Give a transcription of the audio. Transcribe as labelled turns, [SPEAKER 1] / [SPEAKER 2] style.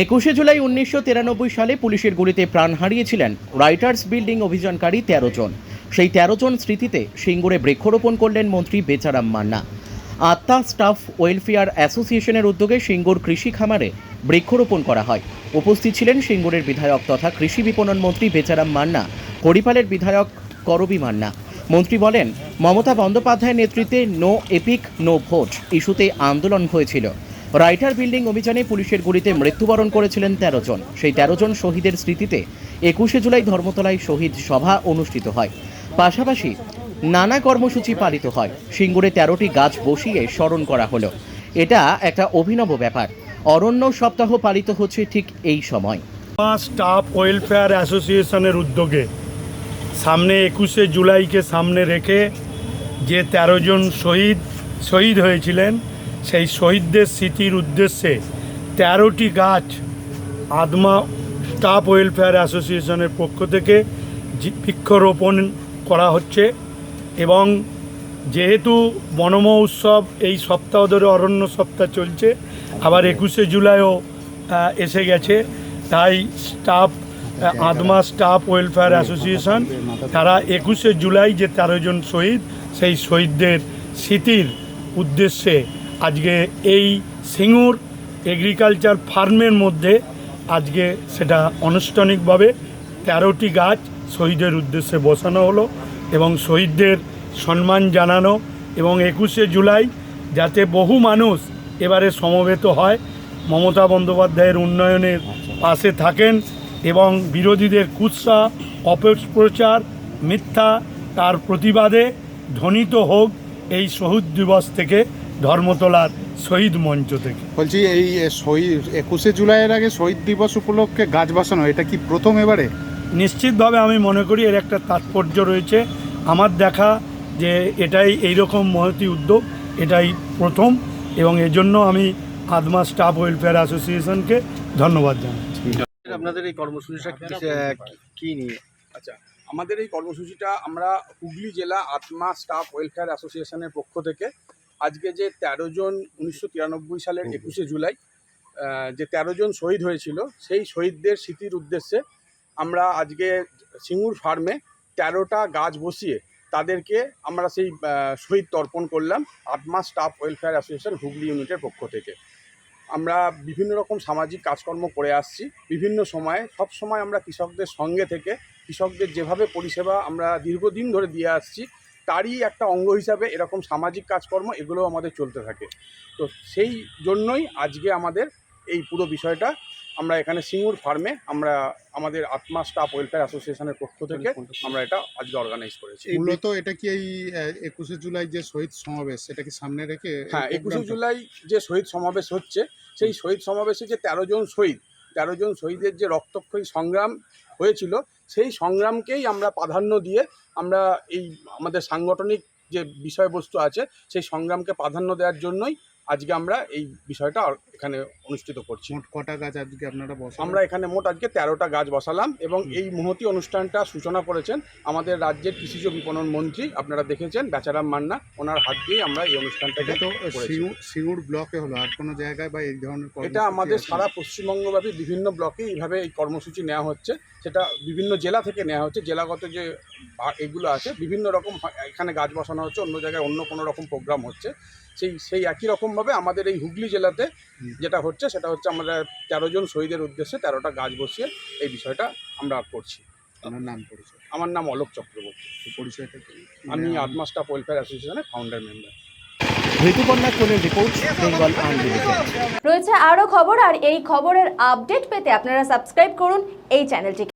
[SPEAKER 1] একুশে জুলাই উনিশশো তিরানব্বই সালে পুলিশের গুলিতে প্রাণ হারিয়েছিলেন রাইটার্স বিল্ডিং অভিযানকারী তেরো জন। সেই তেরো জন স্মৃতিতে সিঙ্গুরে বৃক্ষরোপণ করলেন মন্ত্রী বেচারাম মান্না। আত্মা স্টাফ ওয়েলফেয়ার অ্যাসোসিয়েশনের উদ্যোগে সিঙ্গুর কৃষি খামারে বৃক্ষরোপণ করা হয়। উপস্থিত ছিলেন সিঙ্গুরের বিধায়ক তথা কৃষি বিপণন মন্ত্রী বেচারাম মান্না হরিপালের বিধায়ক করবি মান্না। মন্ত্রী বলেন, মমতা বন্দ্যোপাধ্যায়ের নেতৃত্বে নো এপিক, নো ভোট ইস্যুতে আন্দোলন হয়েছিল। রাইটার বিল্ডিং অভিযানে পুলিশের গুলিতে মৃত্যুবরণ করেছিলেন তেরো জন। সেই তেরো জন শহীদের স্মৃতিতে একুশে জুলাই ধর্মতলায় শহীদ সভা অনুষ্ঠিত হয়। পাশাপাশি নানা কর্মসূচি পালিত হয়। সিঙ্গুরে তেরোটি গাছ বসিয়ে স্মরণ করা হলো। এটা একটা অভিনব ব্যাপার। অরণ্য সপ্তাহ পালিত হচ্ছে ঠিক এই সময়।
[SPEAKER 2] স্টাফ ওয়েলফেয়ার অ্যাসোসিয়েশনের উদ্যোগে সামনে একুশে জুলাইকে সামনে রেখে যে তেরো জন শহীদ শহীদ হয়েছিলেন সেই শহীদদের স্মৃতির উদ্দেশ্যে তেরোটি গাছ আদমা স্টাফ ওয়েলফেয়ার অ্যাসোসিয়েশনের পক্ষ থেকে বৃক্ষরোপণ করা হচ্ছে এবং যেহেতু বনম উৎসব এই সপ্তাহ ধরে অরণ্য সপ্তাহ চলছে, আবার একুশে জুলাইও এসে গেছে। তাই স্টাফ আদমা স্টাফ ওয়েলফেয়ার অ্যাসোসিয়েশন, তারা একুশে জুলাই যে তেরো জন শহীদ, সেই শহীদদের স্মৃতির উদ্দেশ্যে আজকে এই সিঙ্গুর এগ্রিকালচার ফার্মের মধ্যে আজকে সেটা আনুষ্ঠানিকভাবে তেরোটি গাছ শহীদের উদ্দেশ্যে বসানো হলো এবং শহীদদের সম্মান জানানো এবং একুশে জুলাই যাতে বহু মানুষ এবারে সমবেত হয়, মমতা বন্দ্যোপাধ্যায়ের উন্নয়নের পাশে থাকেন এবং বিরোধীদের কুৎসা, অপপ্রচার, মিথ্যা তার প্রতিবাদে ধ্বনিত হোক এই শহীদ দিবস থেকে ধর্মতলার শহীদ মঞ্চ থেকে।
[SPEAKER 3] বলছি এই শহীদ একুশে জুলাইয়ের আগে শহীদ দিবস উপলক্ষে গাছ বসানো এটা কি প্রথম এবারে?
[SPEAKER 2] নিশ্চিতভাবে আমি মনে করি এর একটা তাৎপর্য রয়েছে। আমার দেখা যে এটাই এইরকম মহতি উদ্যোগ এটাই প্রথম এবং এজন্য আমি আদমা স্টাফ ওয়েলফেয়ার অ্যাসোসিয়েশনকে ধন্যবাদ জানাচ্ছি।
[SPEAKER 4] আপনাদের এই কর্মসূচিটা কিসে- কি নিয়ে?
[SPEAKER 5] আচ্ছা আমাদের এই কর্মসূচিটা আমরা হুগলি জেলা আত্মা স্টাফ ওয়েলফেয়ার অ্যাসোসিয়েশনের পক্ষ থেকে আজকে যে তেরো জন উনিশশো তিরানব্বই সালের একুশে জুলাই যে তেরো জন শহীদ হয়েছিল সেই শহীদদের স্মৃতির উদ্দেশ্যে আমরা আজকে সিঙ্গুর ফার্মে তেরোটা গাছ বসিয়ে তাদেরকে আমরা সেই শহীদ তর্পণ করলাম আত্মা স্টাফ ওয়েলফেয়ার অ্যাসোসিয়েশন হুগলি ইউনিটের পক্ষ থেকে। আমরা বিভিন্ন রকম সামাজিক কাজকর্ম করে আসছি বিভিন্ন সময়ে সব সময় আমরা কৃষকদের সঙ্গে থেকে কৃষকদের যেভাবে পরিষেবা আমরা দীর্ঘদিন ধরে দিয়ে আসছি তারই একটা অঙ্গ হিসাবে এরকম সামাজিক কাজকর্ম এগুলো আমাদের চলতে থাকে। তো সেই জন্যই আজকে আমাদের এই পুরো বিষয়টা আমরা এখানে সিঙ্গুর ফার্মে আমরা আমাদের আত্মা স্টাফ ওয়েলফেয়ার অ্যাসোসিয়েশনের পক্ষ থেকে আমরা এটা আজকে অর্গানাইজ করেছি।
[SPEAKER 3] মূলত এটা কি এই একুশে জুলাই যে শহীদ সমাবেশ সেটা কি সামনে রেখে
[SPEAKER 5] হ্যাঁ একুশে জুলাই যে শহীদ সমাবেশ হচ্ছে সেই শহীদ সমাবেশে যে তেরো জন শহীদ তেরো জন শহীদের যে রক্তক্ষয়ী সংগ্রাম হয়েছিল, সেই সংগ্রামকেই আমরা প্রাধান্য দিয়ে আমরা এই আমাদের সাংগঠনিক যে বিষয়বস্তু আছে, সেই সংগ্রামকে প্রাধান্য দেওয়ার জন্যই আজকে আমরা এই বিষয়টা এখানে অনুষ্ঠিত করছি।
[SPEAKER 3] মোট কটা গাছ আজকে আপনারা
[SPEAKER 5] আমরা এখানে মোট আজকে তেরোটা গাছ বসালাম এবং এই মহতি অনুষ্ঠানটা সূচনা করেছেন আমাদের রাজ্যের কৃষিজ বিপণন মন্ত্রী আপনারা দেখেছেন বেচারাম মান্না ওনার হাত দিয়ে আমরা এই
[SPEAKER 3] অনুষ্ঠানটা তো সিঙ্গুর ব্লকে হলো আর কোনো জায়গায় বা এই ধরনের
[SPEAKER 5] এটা আমাদের সারা পশ্চিমবঙ্গব্যাপী বিভিন্ন ব্লকে এইভাবে এই কর্মসূচি নেওয়া হচ্ছে সেটা বিভিন্ন জেলা থেকে নেওয়া হচ্ছে জেলাগত যে এগুলো আছে বিভিন্ন রকম এখানে গাছ বসানো হচ্ছে অন্য জায়গায় অন্য কোনো রকম প্রোগ্রাম হচ্ছে। সেই সেই একই রকমভাবে আমাদের এই হুগলি জেলাতে যেটা হচ্ছে সেটা হচ্ছে আমরা তেরো জন শহীদের উদ্দেশ্যে তেরোটা গাছ বসিয়ে এই বিষয়টা আমরা করছি।
[SPEAKER 3] আপনার নাম পরিচয়?
[SPEAKER 5] আমার নাম অলোক চক্রবর্তী।
[SPEAKER 3] পরিচয়টা কি?
[SPEAKER 5] আমি
[SPEAKER 3] মানে
[SPEAKER 5] আত্মা ওয়েলফেয়ার অ্যাসোসিয়েশনের founder member
[SPEAKER 1] Rituparna report Bengal
[SPEAKER 6] রয়েছে আরও খবর আর এই খবরের আপডেট পেতে আপনারা সাবস্ক্রাইব করুন এই চ্যানেলটিকে